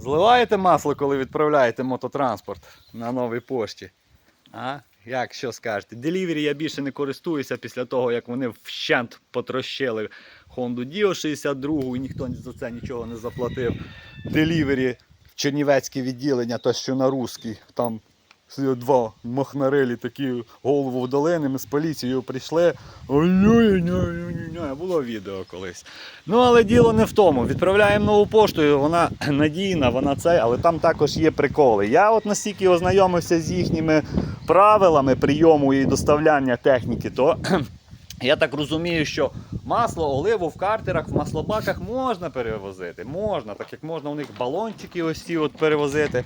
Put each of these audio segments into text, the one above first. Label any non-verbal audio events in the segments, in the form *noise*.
Зливаєте масло, коли відправляєте мототранспорт на новій пошті? А? Як що скажете? Делівері я більше не користуюся після того, як вони вщент потрощили Honda Dio 62 і ніхто за це нічого не заплатив. Делівері в Чернівецьке відділення, то що на русський, там два махнарелі такі голову вдаленими ми з поліцією прийшли. Було відео колись. Ну, але діло не в тому. Відправляємо нову поштою, вона *clears throat* надійна, вона це, але там також є приколи. Я от настільки ознайомився з їхніми правилами прийому і доставляння техніки, то я так розумію, що масло, оливу в картерах, в маслобаках можна перевозити. Можна, так як можна у них балончики ось ці от перевозити.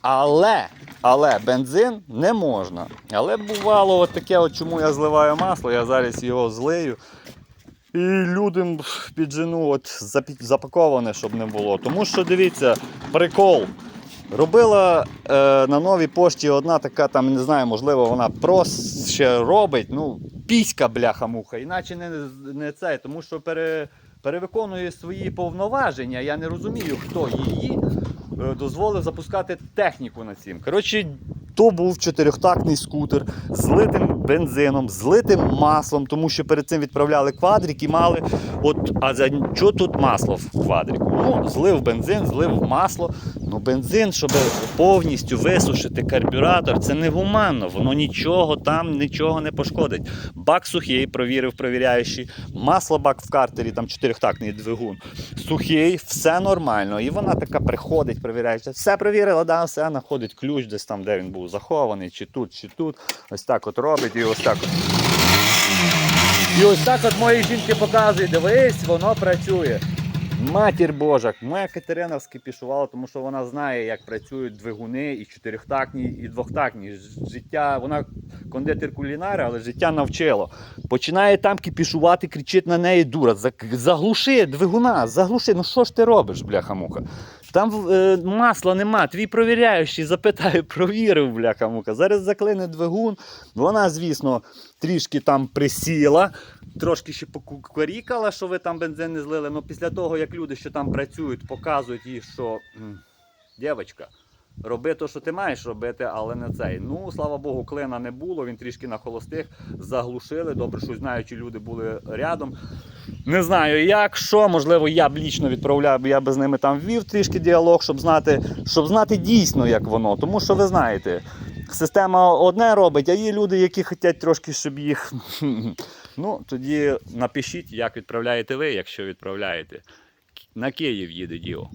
Але, але бензин не можна. Але бувало от таке, от чому я зливаю масло, я зараз його злию. І людям піджену от запаковане, щоб не було. Тому що дивіться, прикол. Робила е, на новій пошті одна така, там, не знаю, можливо, вона просто ще робить, ну, піська бляха-муха, іначе не, не це, тому що пере, перевиконує свої повноваження. Я не розумію, хто її е, дозволив запускати техніку на цім. Коротше, то був чотирьохтактний скутер з литим бензином, з литим маслом, тому що перед цим відправляли квадрик і мали. От, а за що тут масло в квадрику? Ну, злив бензин, злив масло. Ну, бензин, щоб повністю висушити карбюратор, це негуманно. Воно нічого там нічого не пошкодить. Бак сухий, провірив провіряючий. Масло бак в картері, там чотирьохтактний двигун. Сухий, все нормально. І вона така приходить, провіряючи. Все провірила, да, все, знаходить ключ десь там, де він був захований, чи тут, чи тут. Ось так от робить і ось так от. І ось так от моїй жінки показує, дивись, воно працює. Матір Божа, моя Катерина скипішувала, тому що вона знає, як працюють двигуни і чотирьохтактні, і двохтактні. Життя, вона кондитер кулінар, але життя навчило. Починає там кипішувати, кричить на неї дура. Заглуши двигуна, заглуши. Ну що ж ти робиш, бляха-муха? Там е, масла нема, твій провіряючий запитає, *laughs* провірив, бляха-муха. Зараз заклине двигун. Вона, звісно, трішки там присіла, трошки ще покукарікала, що ви там бензин не злили. але після того, як люди, що там працюють, показують їй, що дівчинка, роби те, що ти маєш робити, але не цей. Ну, слава Богу, клина не було, він трішки на холостих заглушили. Добре, що знаючі люди були рядом. Не знаю як, що, можливо, я б лічно відправляв, я би з ними там ввів трішки діалог, щоб знати, щоб знати дійсно, як воно. Тому що ви знаєте, система одне робить, а є люди, які хочуть трошки, щоб їх. *laughs* Ну, тоді напишіть, як відправляєте ви, якщо відправляєте. На Київ їде діло.